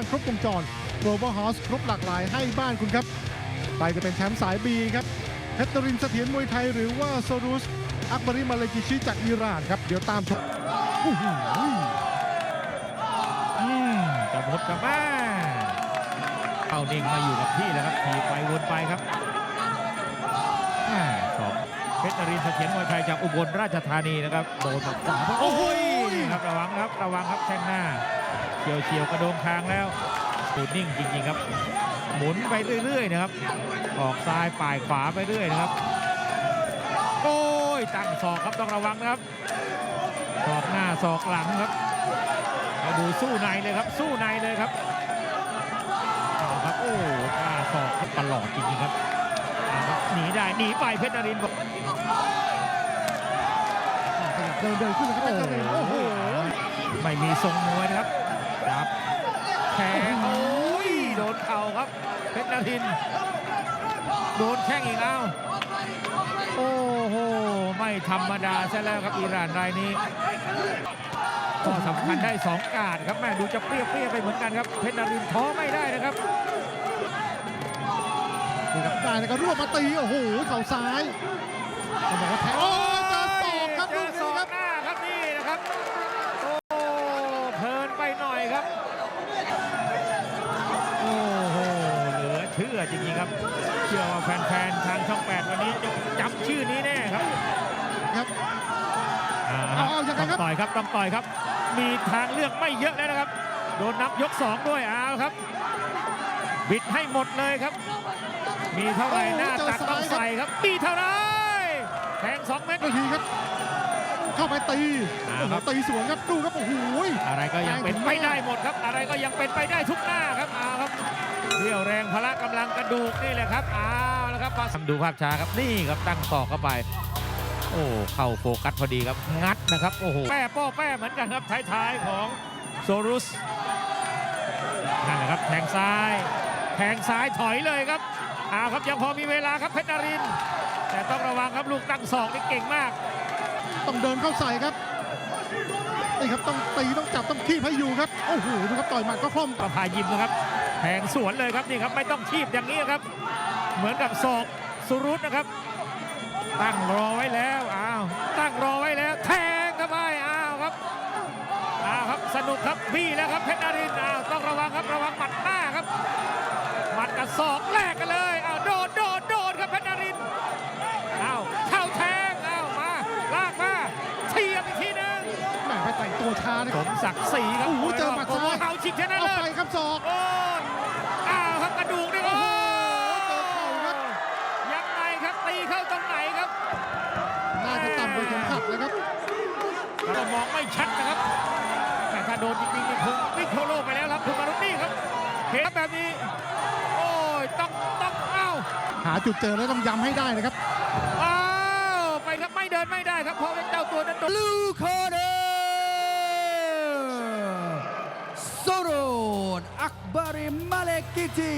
านครบวงจร Global House ครบหลากหลายให้บ้านคุณครับใครจะเป็นแชมป์สาย B ครับเพชรรินทร์เสถียรมวยไทยหรือว่าโซรุส อักบริมาเลกิชิจากอิหร่านครับ เดี๋ยวตามชมโอ้โหอืมจะหมดกับแม่เอานิ่งมาอยู่กับที่แล้วครับถีบไปวนไปครับสองเพชรรินเสถียรมวยไทยจากอุบลราชธานีนะครับโดนแบบขวาโอ้โหครับระวังครับระวังครับแข้งหน้า เฉียวเฉียวๆกระโดงคางแล้วตูดนิ่งจริงๆครับ หมุนไปเรื่อยๆนะครับ ออกซ้ายป่ายขวาไปเรื่อยนะครับ โอ้ยตั้งศอกครับต้องระวังนะครับศอกหน้าศอกหลังครับมาดูสู้ในเลยครับ สู้ในเลยครับเอาครับโอ้กล้าสอกครับตลอดจริงๆครับเอาครับหนีได้หนีไปเพชรนรินทร์บอกขยับเดินเดินขึ้นเลยครับเพชรนรินทร์โอ้โหไม่มีทรงมวยนะครับครับ แขงโอ้ยโดนเข่าครับ เพชรนริน โดนแข้งอีกแล้วโอ้โห ไม่ธรรมดาซะแล้วครับอิหร่านรายนี้ ก็สำคัญได้สองการดครับแม่ดูจะเปรี้ยวเปรี้ยไปเหมือนกันครับ เพชรนรินท้อไม่ได้นะครับนี่ครับได้แล้วก็รวบมาตี โอ้โห เข่าซ้ายต้องบอกว่าแทงโอ้ยเจอศอกครับ เจ ลู อก ศ นี้ อก ครับ หน้าครับนี่นะครับโอ้เพลินไปหน่อยครับโอ้โหเหลือเชื่อจริงๆครับ เชื่อว่าแฟนๆ ทางช่องแปดวันนี้จะจำชื่อนี้แน่ครับครับ อ่าเอาเอายังไงต้องครับต่อยครับต้องต่อยครับ มีทางเลือกไม่เยอะแล้วนะครับ โดนนับยกสองด้วยเอาครับ บิดให้หมดเลยครับ มีเท่าไหร่หน้าตัดต้องใส่ครับมีเท่าไหร่แทงสองเม็ด นาทีครับ เข้าไปตีอ่าโอ้โหครับตีสวนครับดูครับโอ้โห อะไรก็ยังเป็นไปได้หมดครับ อะไรก็ยังเป็นไปได้ทุกหน้าครับเอาครับ เรี่ยวแรงพละกำลังกระดูกนี่แหละครับเอาแล้วครับมาดูภาพช้าครับนี่ครับตั้งศอกเข้าไป โอ้เข้าโฟกัสพอดีครับงัดนะครับโอ้โหแป้ป้อแป้เหมือนกันครับท้ายๆของโซรุสนั่นแหละครับแทงซ้ายแทงซ้ายถอยเลยครับเอาครับยังพอมีเวลาครับเพชรนรินทร์แต่ต้องระวังครับลูกตั้งศอกนี่เก่งมาก ต้องเดินเข้าใส่ครับนี่ครับต้องตีต้องจับต้องคีบให้อยู่ครับโอ้โหดูครับต่อยหมัดก็คล่อมประพายิมนะครับ แทงสวนเลยครับนี่ครับไม่ต้องทีบอย่างนี้ครับ เหมือนกับศอกสุรุตนะครับ ตั้งรอไว้แล้วอ้าวตั้งรอไว้แล้ว แทงเข้าไปอ้าวครับอ้าวครับสนุกครับพี่แล้วครับเพชรนารินทร์อ้าวต้องระวังครับระวังหมัดหน้าครับหมัดกับศอกแลกกันเลยอ้าวโดนโดนโดนครับเพชรนารินทร์อ้าวเข้าแทงอ้าวมาลากมาเทียบอีกทีหนึงแหมไปแต่งตัวช้านะสมศักดิ์ศรีครับโอ้โหเจอหมัดซ้ายเขาชิงชนะเอาเลิศไปครับศอก โอ้ยอ้าวครับกระดูกนี่โอ้โห เจอเข่าครับ ยังไงครับตีเข้าตรงไหนครับ น่าจะต่ำ กว่าเข็มขัดนะครับเรามองไม่ชัดนะครับแต่ถ้าโดนจริงๆนี่คงวิ่งโทโลไปแล้วครับคุณมารุนี่ครับเห็นแบบนี้ โอ้ยต้องต้องเอ้าหาจุดเจอแล้วต้องย้ำให้ได้นะครับเอ้าวไปครับไม่เดินไม่ได้ครับเพราะว่าเจ้าตัวนั้นโดน Blue corner Sorot Akbari Malekiti